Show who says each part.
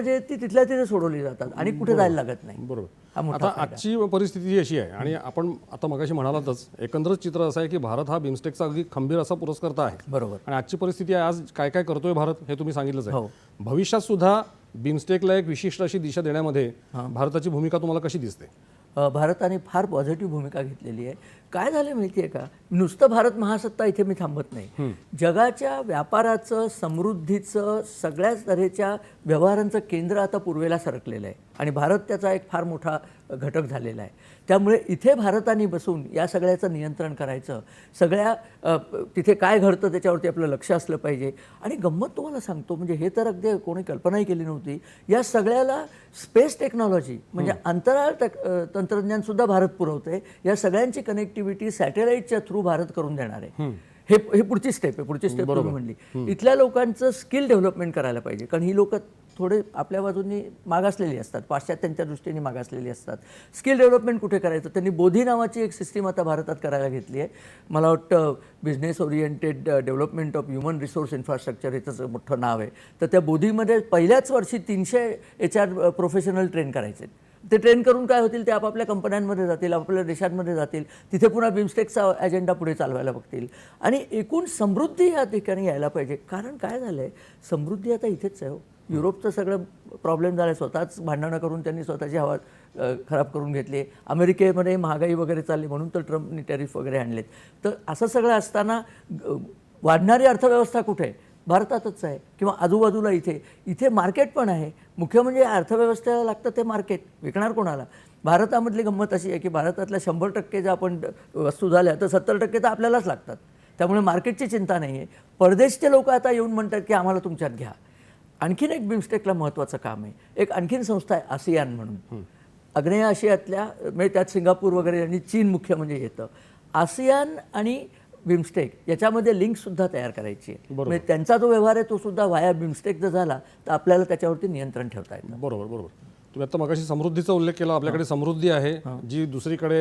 Speaker 1: जे आहेत ती तिथल्या तिथे सोडवली जातात आणि कुठे जायला लागत नाही. हा
Speaker 2: बरोबर आता आजची परिस्थिती ही अशी आहे आणि आपण आता मगाशी म्हणालातच एकंदरच चित्र असं आहे की भारत हा बिमस्टेकचा अगदी खंबीर असा पुरस्कर्ता आहे.
Speaker 1: बरोबर.
Speaker 2: आणि आजची परिस्थिती आहे आज काय काय करतोय भारत हे तुम्ही सांगितलंच
Speaker 1: हो.
Speaker 2: आहे भविष्यात सुद्धा बिमस्टेकला एक विशिष्ट अशी दिशा देण्यामध्ये भारताची भूमिका तुम्हाला कशी दिसते?
Speaker 1: भारताने फार पॉझिटिव्ह भूमिका घेतलेली आहे. काय झालं माहिती आहे का? नुसतं भारत महासत्ता इथे मी थांबत नाही. जगाच्या व्यापाराचं समृद्धीचं सगळ्याच तऱ्हेच्या व्यवहारांचं केंद्र आता पूर्वेला सरकलेलं आहे. आणि भारत त्याचा एक फार मोठा घटक झालेला आहे. त्यामुळे इथे भारताने बसून या सगळ्याचं नियंत्रण करायचं सगळ्या तिथे काय घडतं त्याच्यावरती आपलं लक्ष असलं पाहिजे. आणि गंमत तुम्हाला सांगतो म्हणजे हे तर अगदी कोणी कल्पनाही केली नव्हती. या सगळ्याला स्पेस टेक्नॉलॉजी म्हणजे अंतराळ अ, तंत्रज्ञानसुद्धा भारत पुरवते या सगळ्यांची कनेक्टिव्हिटी सॅटेलाईटच्या थ्रू भारत करून देणार आहे. हे हे पुढची स्टेप आहे पुढची स्टेप तुम्ही म्हणली. इथल्या लोकांचं स्किल डेव्हलपमेंट करायला पाहिजे. कारण ही लोक थोडे आपल्या बाजूनी मागासलेली असतात. पाश्चात्यांच्या दृष्टीने मागासलेली असतात. स्किल डेव्हलपमेंट कुठे करायचं? त्यांनी बोधी नावाची एक सिस्टीम आता भारतात करायला घेतली आहे. मला वाटतं business oriented development of human resource infrastructure हे त्याचं मोठं नाव आहे. तर त्या बोधीमध्ये पहिल्याच वर्षी तीनशे एच आर प्रोफेशनल ट्रेन करायचे. ते ट्रेन करून काय होतील ते आपापल्या कंपन्यांमध्ये जातील आपापल्या देशांमध्ये जातील. तिथे पुन्हा बिमस्टेकचा अजेंडा पुढे चालवायला बघतील. आणि एकूण समृद्धी या ठिकाणी यायला पाहिजे. कारण काय झालं आहे समृद्धी आता इथेच आहे हो. युरोपचं सगळं प्रॉब्लेम झाला आहे स्वतःच भांडणं करून त्यांनी स्वतःची हवा खराब करून घेतली. अमेरिकेमध्ये महागाई वगैरे चालली म्हणून तर ट्रम्पनी टॅरिफ वगैरे आणलेत. तर असं सगळं असताना ग- वाढणारी अर्थव्यवस्था कुठे? आहे भारतातच आहे किंवा आजूबाजूला इथे. इथे मार्केट पण आहे. मुख्य म्हणजे अर्थव्यवस्थेला लागतं ते मार्केट विकणार कोणाला? भारतामधली गंमत अशी आहे की भारतातल्या शंभर टक्के ज्या आपण वस्तू झाल्या तर सत्तर टक्के तर आपल्यालाच लागतात. त्यामुळे मार्केटची चिंता नाही आहे परदेशचे लोक आता येऊन म्हणतात की आम्हाला तुमच्यात घ्या. आणखीन एक बिमस्टेकला महत्त्वाचं काम आहे. एक आणखीन संस्था आहे आसियान म्हणून. आग्नेय आशियातल्या म्हणजे त्यात सिंगापूर वगैरे आणि चीन मुख्य म्हणजे येतं. आसियान आणि बिमस्टेक याच्यामध्ये लिंकसुद्धा तयार करायची आहे. म्हणजे त्यांचा जो व्यवहार आहे तो सुद्धा वाया बिमस्टेक जर झाला तर आपल्याला त्याच्यावरती नियंत्रण ठेवता येतं.
Speaker 2: बरोबर बरोबर. तुम्ही आता मगाशी समृद्धीचा उल्लेख केला. आपल्याकडे समृद्धी आहे जी दुसरीकडे